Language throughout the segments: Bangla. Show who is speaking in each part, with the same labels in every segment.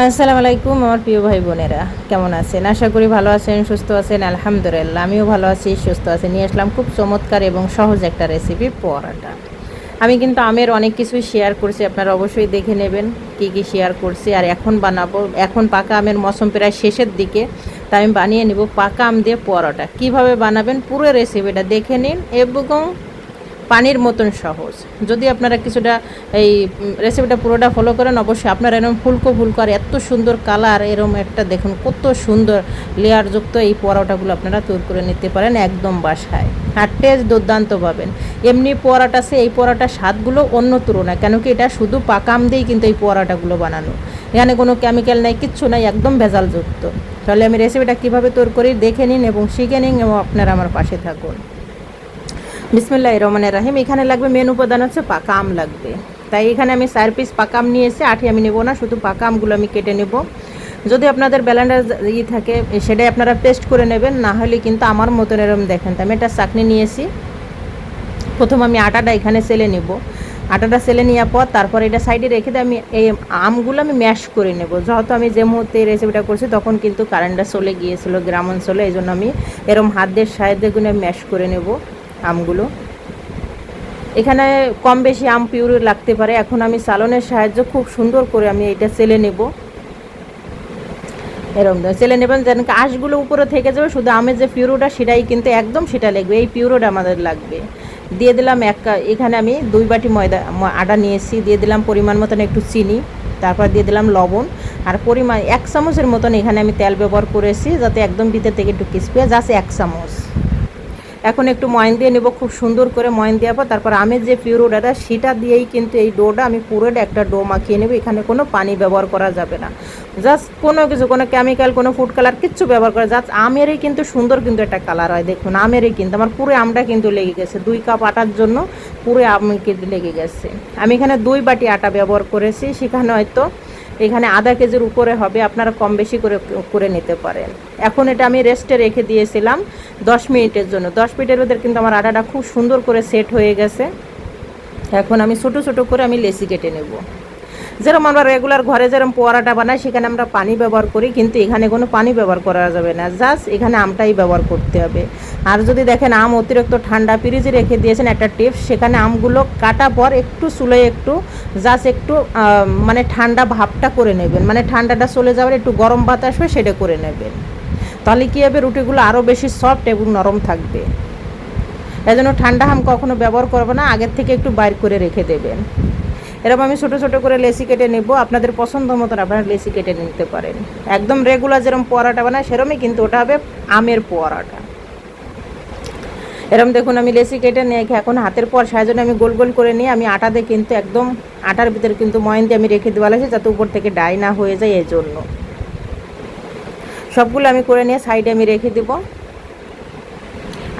Speaker 1: আসসালামু আলাইকুম আমার প্রিয় ভাই বোনেরা, কেমন আছেন? আশা করি ভালো আছেন, সুস্থ আছেন, আলহামদুলিল্লাহ। আমিও ভালো আছি, সুস্থ আছি। নিয়ে আসলাম খুব চমৎকার এবং সহজ একটা রেসিপি পরোটা। আমি কিন্তু আমের অনেক কিছু শেয়ার করছি, আপনারা অবশ্যই দেখে নেবেন কি কি শেয়ার করছি। আর এখন বানাবো, এখন পাকা আমের মৌসুম প্রায় শেষের দিকে, তাই আমি বানিয়ে নিব পাকা আম দিয়ে পরোটা। কীভাবে বানাবেন পুরো রেসিপিটা দেখে নিন, এবং পানির মতন সহজ। যদি আপনারা কিছুটা এই রেসিপিটা পুরোটা ফলো করেন, অবশ্যই আপনারা এরকম ফুলকো ফুলকো আর এত সুন্দর কালার এরকম একটা দেখুন, কত সুন্দর লেয়ারযুক্ত এই পরোটাগুলো আপনারা তৈরি করে নিতে পারেন একদম বাসায়। আর টেস্ট দুর্দান্ত পাবেন। এমনি পরোটা সে এই পরোটার স্বাদগুলো অন্য তুলনায়, কেন কি এটা শুধু পাকাম দিয়েই কিন্তু এই পরোটাগুলো বানানো। এখানে কোনো কেমিক্যাল নাই, কিচ্ছু নাই, একদম ভেজালযুক্ত। তাহলে আমি রেসিপিটা কীভাবে তৈরি করি, দেখে নিন এবং শিখে নিন এবং আপনারা আমার পাশে থাকুন। বিসমুল্লাহ রহমানের রাহিম। এখানে লাগবে মেন উপাদান হচ্ছে পাকা আম লাগবে। তাই এখানে আমি চার পিস পাকা আম নিয়ে এসে আঠি আমি নেব না, শুধু পাকা আমগুলো আমি কেটে নেব। যদি আপনাদের ব্যালেন্ডার ই থাকে, সেটাই আপনারা পেস্ট করে নেবেন, না হলে কিন্তু আমার মতন এরকম দেখেন। আমি একটা চাকনি নিয়েছি। প্রথম আমি আটাটা এখানে সেলে নেব। আটাটা সেলে নেওয়ার পর তারপর এটা সাইডে রেখে দিয়ে আমি এই আমগুলো আমি ম্যাশ করে নেব। যেহেতু আমি যে মুহূর্তে রেসিপিটা করছি, তখন কিন্তু কারেন্টটা চলে গিয়েছিল, গ্রাম অঞ্চলে, এই জন্য আমি এরম হাত দিয়ে সাহায্যে গুনে ম্যাশ করে নেব। আমগুলো। এখানে কম বেশি আম পিউরি লাগতে পারে। এখন আমি সালনের সাহায্য খুব সুন্দর করে আমি এটা সেলে নেব। এরকম সেলে নেবেন যেন আঁশগুলো উপরে থেকে যাবে, শুধু আমের যে পিউরোটা সেটাই কিন্তু একদম সেটা লাগবে। এই পিউরোটা আমাদের লাগবে। দিয়ে দিলাম এক এখানে আমি দুই বাটি ময়দা আটা নিয়েছি। দিয়ে দিলাম পরিমাণ মতন একটু চিনি, তারপর দিয়ে দিলাম লবণ। আর পরিমাণ এক চামচের মতন এখানে আমি তেল ব্যবহার করেছি, যাতে একদম ভিতর থেকে একটু ক্রিস্পি হয় জাস্ট এক চামচ। এখন একটু ময়ন দিয়ে নেব, খুব সুন্দর করে ময়ন দেওয়ার পর তারপর আমের যে পিউরোটা সেটা দিয়েই কিন্তু এই ডোটা আমি পুরোটা একটা ডো মাখিয়ে নেব, এখানে কোনো পানি ব্যবহার করা যাবে না। জাস্ট কোনো কিছু, কোনো কেমিক্যাল কোনো ফুড কালার কিচ্ছু ব্যবহার করা জাস্ট আমেরই কিন্তু সুন্দর কিন্তু একটা কালার হয়, দেখুন আমেরই কিন্তু, আমার পুরো আমটা কিন্তু লেগে গেছে, দুই কাপ আটার জন্য পুরো আম কিন্তু লেগে গেছে। আমি এখানে দুই বাটি আটা ব্যবহার করেছি, সেখানে হয়তো এখানে আধা কেজির উপরে হবে, আপনারা কম বেশি করে করে নিতে পারেন। এখন এটা আমি রেস্টে রেখে দিয়েছিলাম দশ মিনিটের জন্য। দশ মিনিটের মধ্যে কিন্তু আমার আটাটা খুব সুন্দর করে সেট হয়ে গেছে। এখন আমি ছোটো ছোটো করে আমি লেসি কেটে নেব। যেরকম আমরা রেগুলার ঘরে যেরকম পোয়ারাটা বানাই, সেখানে আমরা পানি ব্যবহার করি, কিন্তু এখানে কোনো পানি ব্যবহার করা যাবে না। জাস্ট এখানে আমটাই ব্যবহার করতে হবে। আর যদি দেখেন আম অতিরিক্ত ঠান্ডা, ফ্রিজে রেখে দিয়েছেন একটা টিপস, সেখানে আমগুলো কাটা পর একটু চুলে একটু জাস্ট একটু মানে ঠান্ডা ভাবটা করে নেবেন। মানে ঠান্ডাটা চলে যাওয়ার একটু গরম বাতাস হয় সেটা করে নেবেন। তাহলে কী হবে? রুটিগুলো আরও বেশি সফট এবং নরম থাকবে। এই জন্য ঠান্ডা আম কখনো ব্যবহার করব না, আগের থেকে একটু বাইর করে রেখে দেবেন। এরকম আমি ছোটো ছোটো করে লেসি কেটে নেব, আপনাদের পছন্দ মতন আপনারা লেসি কেটে নিতে পারেন। একদম রেগুলার যেরকম পোয়ারাটা বানায় সেরকমই কিন্তু ওটা হবে আমের পোয়ারাটা। এরকম দেখুন আমি লেসি কেটে নিয়ে এখন হাতের পর সাহায্য আমি গোল গোল করে নিয়ে আমি আটা দিয়ে কিন্তু একদম আটার ভিতরে কিন্তু ময়ন দিয়ে আমি রেখে দেওয়া লাগছে যাতে উপর থেকে ডাই না হয়ে যায় এই জন্য সবগুলো আমি করে নিয়ে সাইডে আমি রেখে দেবো।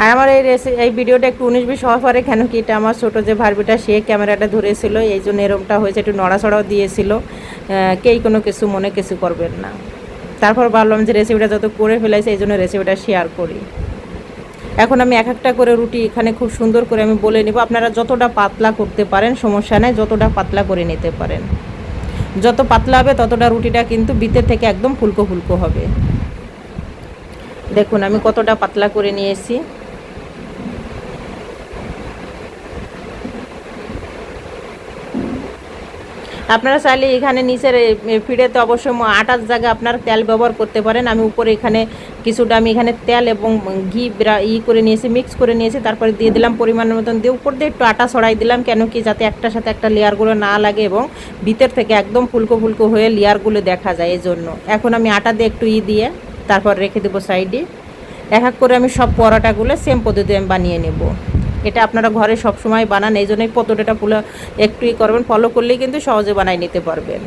Speaker 1: আর আমার এই রেসি এই ভিডিওটা একটু উনিশ বিশ হওয়ার পরে কেন কি এটা আমার ছোটো যে ভার্বিটা, সে ক্যামেরাটা ধরেছিল, এই জন্য এরমটা হয়েছে, একটু নড়াচড়াও দিয়েছিল। কেই কোনো কিছু মনে কিছু করবেন না। তারপর ভাবলাম যে রেসিপিটা যত করে ফেলেছে এই জন্য রেসিপিটা শেয়ার করি। এখন আমি এক একটা করে রুটি এখানে খুব সুন্দর করে আমি বলে নেব। আপনারা যতটা পাতলা করতে পারেন, সমস্যা নেই, যতটা পাতলা করে নিতে পারেন। যত পাতলা হবে, ততটা রুটিটা কিন্তু বিতের থেকে একদম ফুলকো ফুলকো হবে। দেখুন, আমি কতটা পাতলা করে নিয়েছি। আপনারা চাইলে এখানে নিচের ফিডেতে অবশ্যই আটার জায়গায় আপনার তেল ব্যবহার করতে পারেন। আমি উপরে এখানে কিছুটা, আমি এখানে তেল এবং ঘি ই করে নিয়েছি, মিক্স করে নিয়েছি। তারপরে দিয়ে দিলাম পরিমাণের মতন দিয়ে উপর দিয়ে একটু আটা ছড়াই দিলাম, কেন কি যাতে একটার সাথে একটা লেয়ারগুলো না লাগে এবং ভিতর থেকে একদম ফুলকো ফুলকো হয়ে লেয়ারগুলো দেখা যায় এই জন্য এখন আমি আটা দিয়ে একটু ই দিয়ে তারপর রেখে দেবো সাইডে। এক এক করে আমি সব পরোটাগুলো সেম পদ্ধতি আমি বানিয়ে নেব। এটা আপনারা ঘরে সবসময় বানান, এই জন্যই পদ্ধতিটা পুলো একটু ই করবেন। ফলো করলেই কিন্তু সহজে বানাই নিতে পারবেন।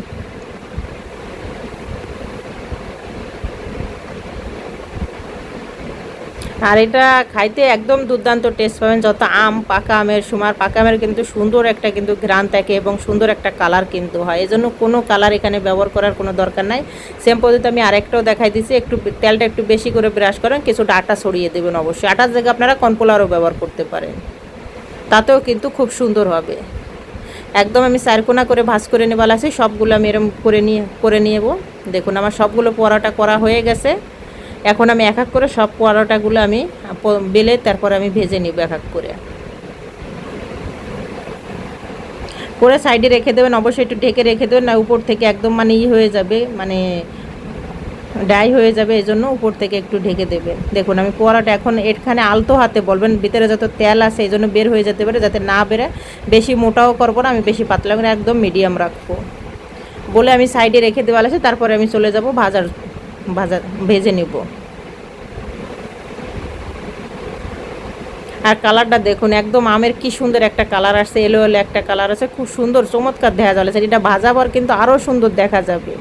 Speaker 1: আর এটা খাইতে একদম দুর্দান্ত টেস্ট পাবেন। যত আম, পাকা আমের সময় পাকা আমের কিন্তু সুন্দর একটা কিন্তু ঘ্রাণ থাকে এবং সুন্দর একটা কালার কিন্তু হয়। এই জন্য কোনো কালার এখানে ব্যবহার করার কোনো দরকার নাই। সেম পদ্ধতি আমি আরেকটাও দেখাই দিচ্ছি একটু তেলটা একটু বেশি করে ব্রাশ করেন, কিছুটা আটা ছড়িয়ে দেবেন অবশ্যই। আটার জায়গায় আপনারা কর্নফ্লাওয়ারও ব্যবহার করতে পারেন। তাতেও কিন্তু খুব সুন্দর হবে। একদম আমি চারকোনা করে ভাজ করে নেওয়া লাগছে। সবগুলো আমি এরম করে নিয়ে, করে নিয়েবো দেখুন, আমার সবগুলো পরোটা করা হয়ে গেছে। এখন আমি এক এক করে সব পরোটাগুলো আমি বেলে তারপর আমি ভেজে নিব এক এক করে। করে সাইডে রেখে দেবেন, অবশ্যই একটু ঢেকে রেখে দেবেন, না, উপর থেকে একদম মানে ই হয়ে যাবে মানে ডাই হয়ে যাবে এই জন্য উপর থেকে একটু ঢেকে দেবেন। দেখুন, আমি পোয়ারাটা এখন এখানে আলতো হাতে বলবেন, ভিতরে যত তেল আছে এই জন্য বের হয়ে যেতে পারে, যাতে না বেরে। বেশি মোটাও করব না, আমি বেশি পাতলা করে একদম মিডিয়াম রাখব। বলে আমি সাইডে রেখে দেওয়া আছে তারপরে আমি চলে যাব ভাজার ভাজা ভেজে নেব। আর কালারটা দেখুন, একদম আমের কি সুন্দর একটা কালার আসছে এলো এলো একটা কালার আছে, খুব সুন্দর, চমৎকার দেখা যাচ্ছে এটা ভাজাবার কিন্তু আরও সুন্দর দেখা যাবে।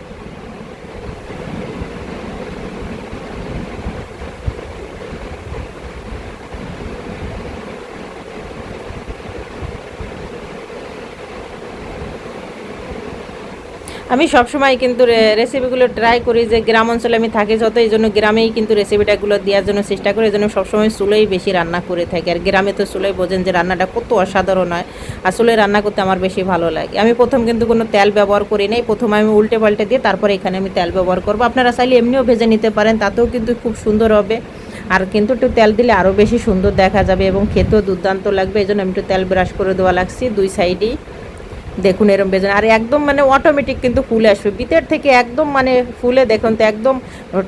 Speaker 1: আমি সবসময় কিন্তু রেসিপিগুলো ট্রাই করি যে গ্রাম অঞ্চলে আমি থাকি যত, এই জন্য গ্রামেই কিন্তু রেসিপিটাগুলো দেওয়ার জন্য চেষ্টা করি, এই জন্য সবসময় চুলোই বেশি রান্না করে থাকি। আর গ্রামে তো চুলোই বোঝেন যে রান্নাটা কত অসাধারণ হয়, আর চুলোয় রান্না করতে আমার বেশি ভালো লাগে। আমি প্রথম কিন্তু কোনো তেল ব্যবহার করি নাই, প্রথম আমি উল্টে পাল্টে দিয়ে তারপরে এখানে আমি তেল ব্যবহার করব। আপনারা চাইলে এমনিও ভেজে নিতে পারেন, তাতেও কিন্তু খুব সুন্দর হবে। আর কিন্তু একটু তেল দিলে আরও বেশি সুন্দর দেখা যাবে এবং খেতেও দুর্দান্ত লাগবে, এই জন্য আমি একটু তেল ব্রাশ করে দেওয়া লাগছি, দুই সাইডেই দেখুন এরম বেজন। আর একদম মানে অটোমেটিক কিন্তু ফুলে আসবে। ভিতর থেকে একদম মানে ফুলে দেখুন তো একদম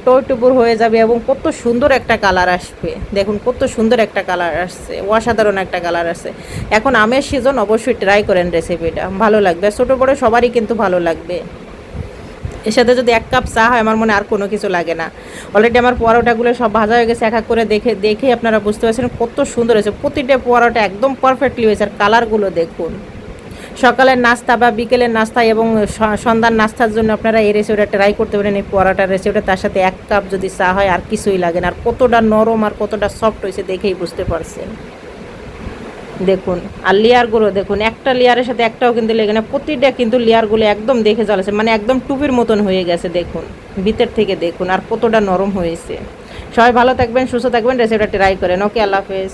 Speaker 1: টইটুপুর হয়ে যাবে এবং কত সুন্দর একটা কালার আসবে। দেখুন কত সুন্দর একটা কালার আসছে। অসাধারণ একটা কালার আসছে। এখন আমের সিজন অবশ্যই ট্রাই করেন রেসিপিটা ভালো লাগবে। ছোটো, বড়ো সবারই কিন্তু ভালো লাগবে। এর সাথে যদি এক কাপ চা হয়, আমার মনে আর কোনো কিছু লাগে না। অলরেডি আমার পরোটাগুলো সব ভাজা হয়ে গেছে, এক এক করে দেখে, দেখেই আপনারা বুঝতে পারছেন কত সুন্দর হয়েছে। প্রতিটা পরোটা একদম পারফেক্টলি হয়েছে। আর কালারগুলো দেখুন। সকালের নাস্তা বা বিকেলের নাস্তা এবং সন্ধ্যার নাস্তার জন্য আপনারা এই রেসিপিটা ট্রাই করতে পারেন। এই পরোটার রেসিপিটা তার সাথে এক কাপ যদি চা হয়, আর কিছুই লাগে না। আর কতটা নরম আর কতটা সফট হয়েছে দেখেই বুঝতে পারছেন। দেখুন, আর লেয়ারগুলো দেখুন, একটা লেয়ারের সাথে একটাও কিন্তু লেগে না। প্রতিটা কিন্তু লেয়ারগুলো একদম দেখে জ্বালাচ্ছে মানে একদম টুপির মতন হয়ে গেছে, দেখুন। ভিতর থেকে দেখুন, আর কতটা নরম হয়েছে। সবাই ভালো থাকবেন, সুস্থ থাকবেন রেসিপিটা ট্রাই করেন। ওকে আল্লাহ হাফেজ।